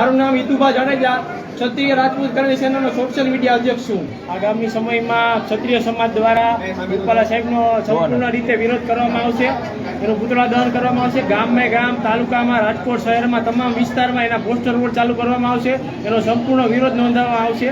મારું નામ હિતુભા જાડેજા. ક્ષત્રિય રાજપૂત કરણી સેનાનો સોશિયલ મીડિયા અધ્યક્ષ છું. આગામી સમયમાં ક્ષત્રિય સમાજ દ્વારા રૂપાલા સાહેબનો સંપૂર્ણ રીતે વિરોધ કરવામાં આવશે. એનું પૂતળા દહન કરવામાં આવશે. ગામે ગામ તાલુકામાં રાજકોટ શહેરમાં તમામ વિસ્તારમાં એના પોસ્ટર બોર્ડ ચાલુ કરવામાં આવશે. એનો સંપૂર્ણ વિરોધ નોંધાવવામાં આવશે.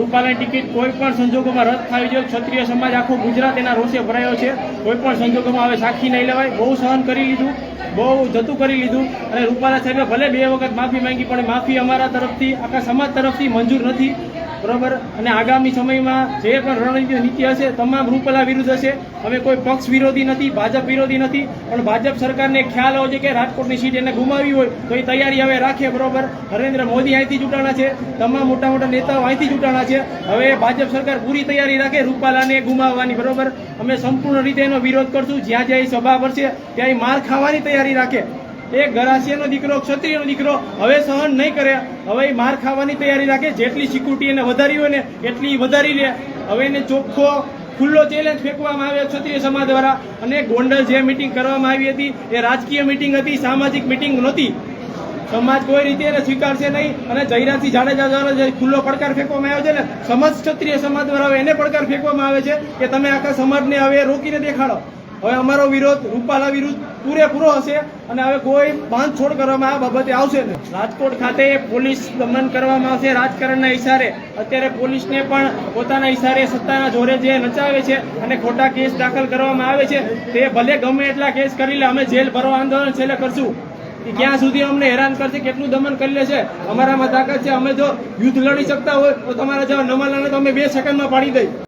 રૂપાલાની ટિકિટ કોઈ પણ સંજોગોમાં રદ થવી જોઈએ ક્ષત્રિય સમાજ આખો ગુજરાત એના રોષે ભરાયો છે. કોઈ પણ સંજોગોમાં હવે સાખી નહીં લેવાય. બહુ સહન કરી લીધું. બહુ જતું કરી લીધું. અને રૂપાલા સાહેબે ભલે બે વખત માફી માંગી, પણ માફી અમારા તરફથી, આખા સમાજ તરફથી મંજૂર નથી. બરોબર? અને આગામી સમયમાં જે પણ રણનીતિ નીતિ હશે, તમામ રૂપલા વિરુદ્ધ હશે. અમે કોઈ પક્ષ વિરોધી નથી, ભાજપ વિરોધી નથી, પણ ભાજપ સરકારને ખ્યાલ હોવો જોઈએ કે રાજકોટની સીટ એને ગુમાવી હોય, તો એ તૈયારી હવે રાખે, બરોબર? નરેન્દ્ર મોદી અહીંથી ચૂંટાણા છે, તમામ મોટા મોટા નેતાઓ અહીંથી ચૂંટાણા છે. હવે ભાજપ સરકાર પૂરી તૈયારી રાખે, રૂપાલાને ગુમાવવાની, બરોબર? અમે સંપૂર્ણ રીતે એનો વિરોધ કરશું. જ્યાં જ્યાં એ સભા ભરશે ત્યાં એ માર ખાવાની તૈયારી રાખે. એ ગરાસિયાનો દીકરો, ક્ષત્રિયનો દીકરો હવે સહન નહીં કરે. હવે એ માર ખાવાની તૈયારી રાખે. જેટલી સિક્યુરિટી એને વધારી હોય ને, એટલી વધારી લે. હવે એને ચોખ્ખો, ખુલ્લો ચેલેન્જ ફેંકવામાં આવ્યો ક્ષત્રિય સમાજ દ્વારા. અને ગોંડલ જે મિટિંગ કરવામાં આવી હતી, એ રાજકીય મિટિંગ હતી, સામાજિક મિટિંગ નહોતી. સમાજ કોઈ રીતે એને સ્વીકારશે નહીં. અને જયરાજસિંહ જાડેજા દ્વારા જે ખુલ્લો પડકાર ફેંકવામાં આવ્યો છે ને, સમાજ ક્ષત્રિય સમાજ દ્વારા એને પડકાર ફેંકવામાં આવે છે કે તમે આખા સમાજને હવે રોકીને દેખાડો. હવે અમારો વિરોધ રૂપાલા વિરુદ્ધ પૂરેપૂરો હશે અને હવે કોઈ બાંધછોડ કરવામાં આ બાબતે આવશે નહીં. રાજકોટ ખાતે પોલીસ દમન કરવામાં આવશે. રાજકારણના ઇશારે અત્યારે પોલીસને પણ પોતાના ઇશારે સત્તાના જોરે જે નચાવે છે અને ખોટા કેસ દાખલ કરવામાં આવે છે, તે ભલે ગમે એટલા કેસ કરી લે, અમે જેલ ભરવા આંદોલન છેલ્લે કરશું. ક્યાં સુધી અમને હેરાન કરશે, કેટલું દમન કરી લેશે? અમારામાં તાકાત છે, અમે જો યુદ્ધ લડી શકતા હોય, તો તમારા જેવા નમાલાને તો અમે બે સેકન્ડમાં પાડી દઈ